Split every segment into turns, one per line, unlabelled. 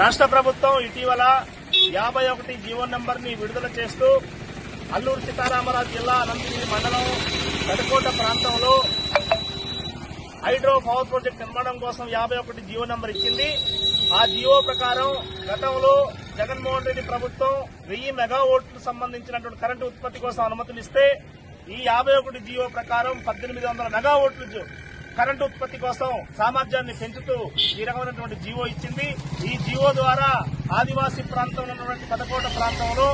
రాష్ట్ర ప్రభుత్వం ఇటీవల యాభై ఒకటి జీవో నెంబర్ని విడుదల చేస్తూ అల్లూరు సీతారామరాజు జిల్లా అనంతగిరి మండలం పెదకోట ప్రాంతంలో హైడ్రో పవర్ ప్రాజెక్ట్ నిర్మాణం కోసం యాభై ఒకటి జీవో నెంబర్ ఇచ్చింది. ఆ జీవో ప్రకారం గతంలో జగన్మోహన్ రెడ్డి ప్రభుత్వం వెయ్యి మెగావోట్లకు సంబంధించినటువంటి కరెంటు ఉత్పత్తి కోసం అనుమతులు ఇస్తే ఈ యాభై ఒకటి జీవో ప్రకారం పద్దెనిమిది వందల మెగావోట్లు కరెంటు ఉత్పత్తి కోసం సామర్థ్యాన్ని పెంచుతూ ఈ రకమైనటువంటి జీవో ఇచ్చింది. ఈ జీవో ద్వారా ఆదివాసీ ప్రాంతంలో ఉన్నటువంటి పదకోట ప్రాంతంలో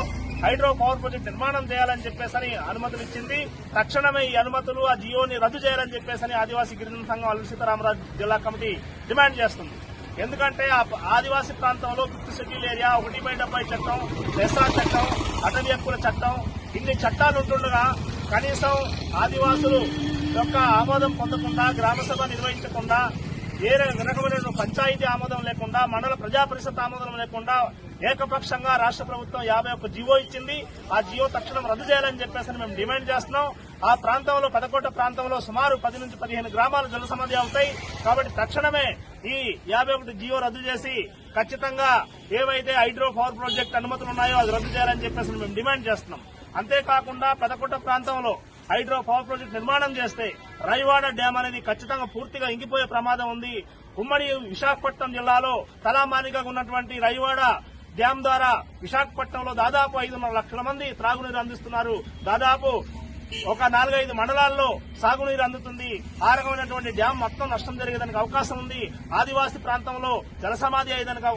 హైడ్రో పవర్ ప్రాజెక్ట్ నిర్మాణం చేయాలని చెప్పేసని అనుమతులు ఇచ్చింది. తక్షణమే ఈ అనుమతులు ఆ జియోని రద్దు చేయాలని చెప్పేసి ఆదివాసీ గిరిజన సంఘం అల్లు సీతారామరాజు జిల్లా కమిటీ డిమాండ్ చేస్తుంది. ఎందుకంటే ఆ ఆదివాసీ ప్రాంతంలో ఫిఫ్త్ షెడ్యూల్ ఏరియా ఒకటి బై డెబ్బై చట్టం ఎస్ఆర్ చట్టం అటవీ హక్కుల చట్టం ఇన్ని చట్టాలు ఉంటుండగా కనీసం ఆదివాసులు యొక్క ఆమోదం పొందకుండా గ్రామసభ నిర్వహించకుండా ఏ రకమైన పంచాయతీ ఆమోదం లేకుండా మండల ప్రజా పరిషత్ ఆమోదం లేకుండా ఏకపక్షంగా రాష్ట్ర ప్రభుత్వం యాభై ఒక్క జీవో ఇచ్చింది. ఆ జీవో తక్షణం రద్దు చేయాలని చెప్పేసి మేము డిమాండ్ చేస్తున్నాం. ఆ ప్రాంతంలో పదకోట ప్రాంతంలో సుమారు పది నుంచి పదిహేను గ్రామాలు జల సమాధి అవుతాయి. కాబట్టి తక్షణమే ఈ యాభై ఒకటి జీవో రద్దు చేసి ఖచ్చితంగా ఏవైతే హైడ్రో పవర్ ప్రాజెక్ట్ అనుమతులు ఉన్నాయో అది రద్దు చేయాలని చెప్పేసి మేము డిమాండ్ చేస్తున్నాం. అంతేకాకుండా పెదకొట్ట ప్రాంతంలో హైడ్రో పవర్ ప్రాజెక్ట్ నిర్మాణం చేస్తే రైవాడ డ్యాం అనేది ఖచ్చితంగా పూర్తిగా ఇంగిపోయే ప్రమాదం ఉంది. ఉమ్మడి విశాఖపట్నం జిల్లాలో తలామానిగా ఉన్నటువంటి రైవాడ డ్యాం ద్వారా విశాఖపట్నంలో దాదాపు ఐదున్నర లక్షల మంది త్రాగునీరు అందిస్తున్నారు. దాదాపు ఒక నాలుగైదు మండలాల్లో సాగునీరు అందుతుంది. ఆ రకమైనటువంటి డ్యాం మొత్తం నష్టం జరిగేదానికి అవకాశం ఉంది. ఆదివాసీ ప్రాంతంలో జలసమాధి అయ్యేదానికి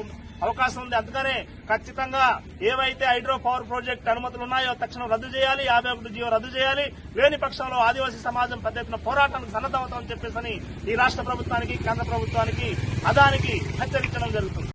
అవకాశం ఉంది. అందుకనే ఖచ్చితంగా ఏవైతే హైడ్రో పవర్ ప్రాజెక్ట్ అనుమతులు ఉన్నాయో తక్షణం రద్దు చేయాలి. యాభై ఒకటి జీవో రద్దు చేయాలి. లేని పక్షంలో ఆదివాసీ సమాజం పెద్ద ఎత్తున పోరాటానికి సన్నద్ధమవుతామని చెప్పేసి ఈ రాష్ట్ర ప్రభుత్వానికి కేంద్ర ప్రభుత్వానికి అదానికి హెచ్చరించడం జరుగుతుంది.